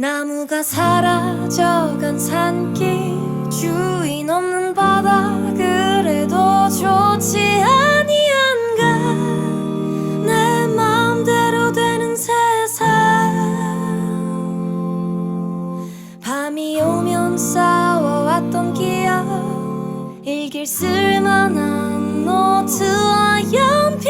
나무가 사라져간 산길 주인 없는 바다 그래도 좋지 아니한가. 내 마음대로 되는 세상. 밤이 오면 싸워왔던 기억 일길 쓸만한 노트와 연필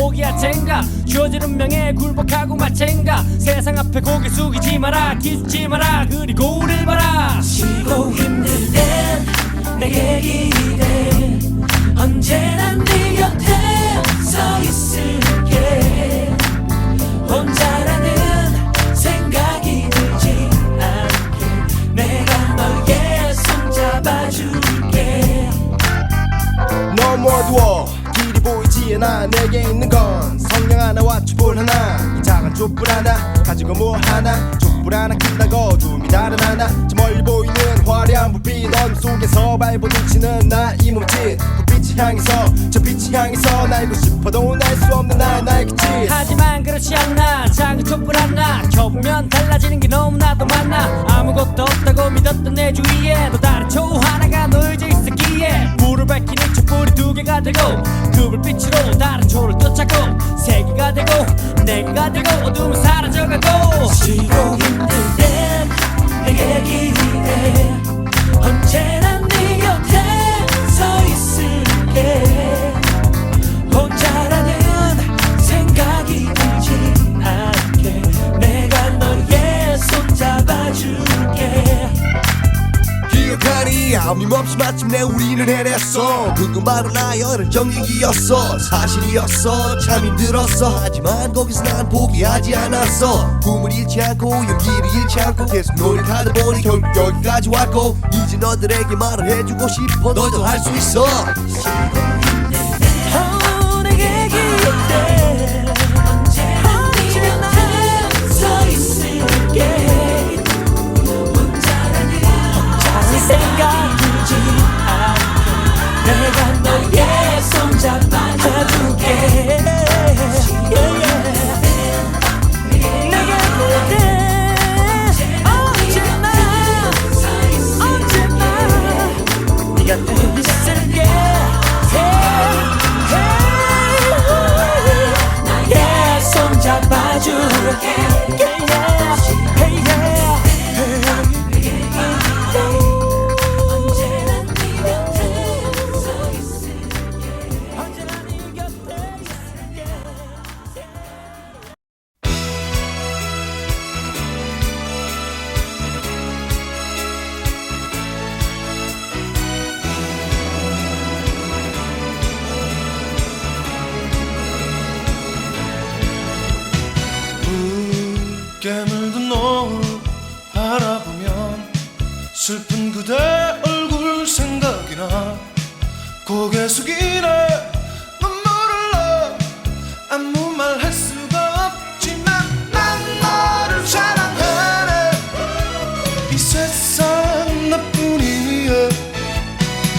포기할 텐가 주어진 운명에 굴복하고 말 텐가. 세상 앞에 고개 숙이지 마라 기죽지 마라 그리고 우릴 봐라 촛불 하나? 가지고 뭐 하나? 촛불 하나 끈다고 어둠이 달아나나? 저 멀리 보이는 화려 서바이벌 눈치는 나 이 몸짓. 그 빛이 향해서 저 빛이 향해서 날고 싶어도 날 수 없는 나의 날개짓 하지만 그렇지 않나? 작은 촛불 하나? 켜보면 달라지는 게 너무나도 많아. 아무것도 없다고 믿었던 내 주위에 또 다른 초 하나가 놓여져 있었기에. 불을 밝히는 되고 그 불빛으로 다른 초를 쫓아고 세 개가 되고 네 개가 되고 어둠은 사라져가고 쉬고 힘들 땐 내게 기대 언제나 네 곁에 서 있을게 기억하니 아낌없이 마침내 우리는 해냈어. 바로 나열은 정직이었어. 사실이었어. 참 힘들었어. 하지만 거기서 난 포기하지 않았어. 꿈을 잃지 않고 용기를 잃지 않고 계속 노력하다 보니 결국 여기까지 왔고 이제 너들에게 말을 해주고 싶어. 너도 할 수 있어 어, you. 숙이네. 눈물을 나 아무 말 할 수가 없지만 난 너를 사랑하네. 이 세상 나뿐이야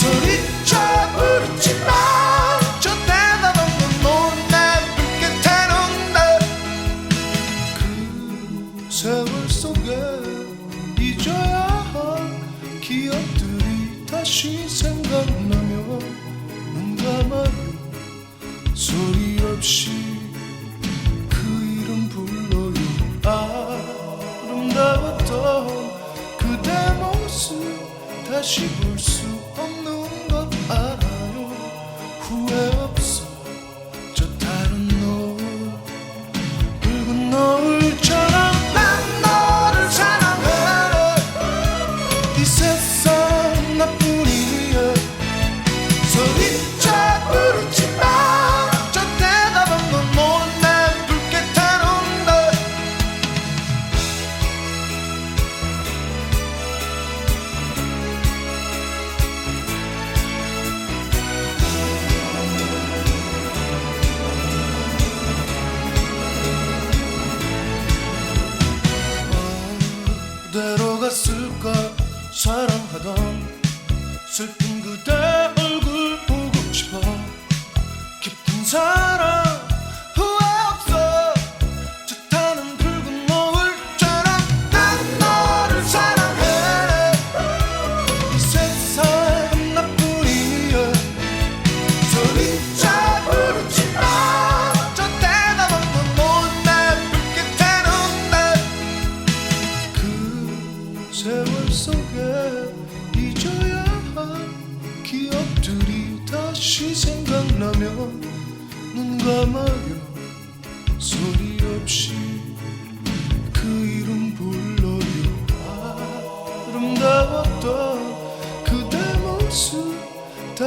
소리쳐 부르지만 저 대답한 건넌내 불빛에 눈다 그 세월 속에 잊어야 할 기억들이 다시 생각나 소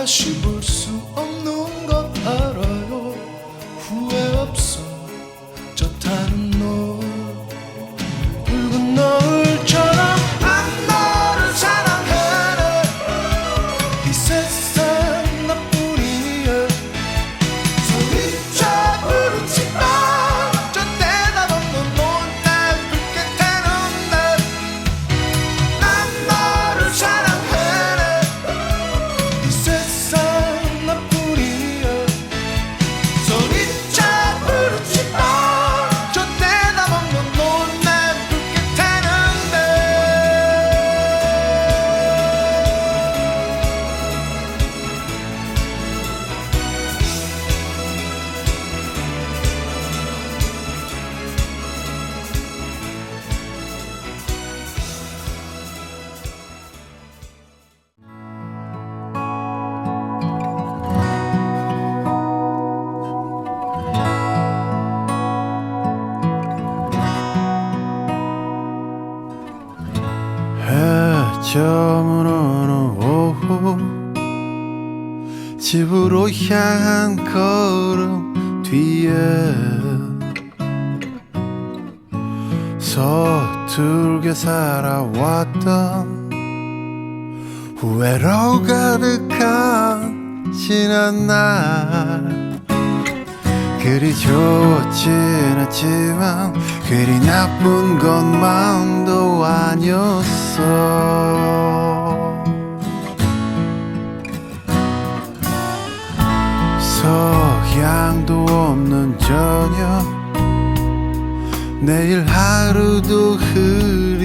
다시 볼 수 없는 저물어놓은 오후 집으로 향한 걸음 뒤에 서툴게 살아왔던 후회로 가득한 지난 날 그리 좋진 않지만 그리 나쁜 것만도 아니었어. 서양도 없는 저녁. 내일 하루도 흐